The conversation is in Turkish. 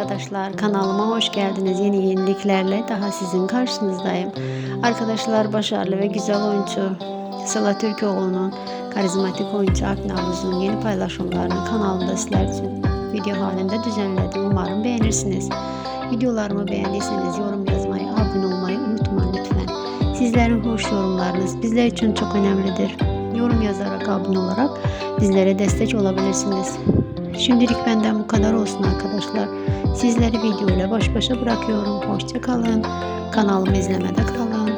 arkadaşlar kanalıma hoş geldiniz. Yeni yeniliklerle daha sizin karşınızdayım. Arkadaşlar başarılı ve güzel oyuncu Sıla Türkoğlu'nun karizmatik oyuncu Navruz'un yeni paylaşımlarını kanalımda sizler için video halinde düzenledim. Umarım beğenirsiniz. Videolarımı beğendiyseniz yorum yazmayı, abone olmayı unutmayın lütfen. Sizlerin hoş yorumlarınız bizler için çok önemlidir. Yorum yazarak, abone olarak bizlere destek olabilirsiniz. Şimdilik benden bu kadar olsun arkadaşlar. Sizleri video ile baş başa bırakıyorum. Hoşça kalın. Kanalımı izlemede kalın.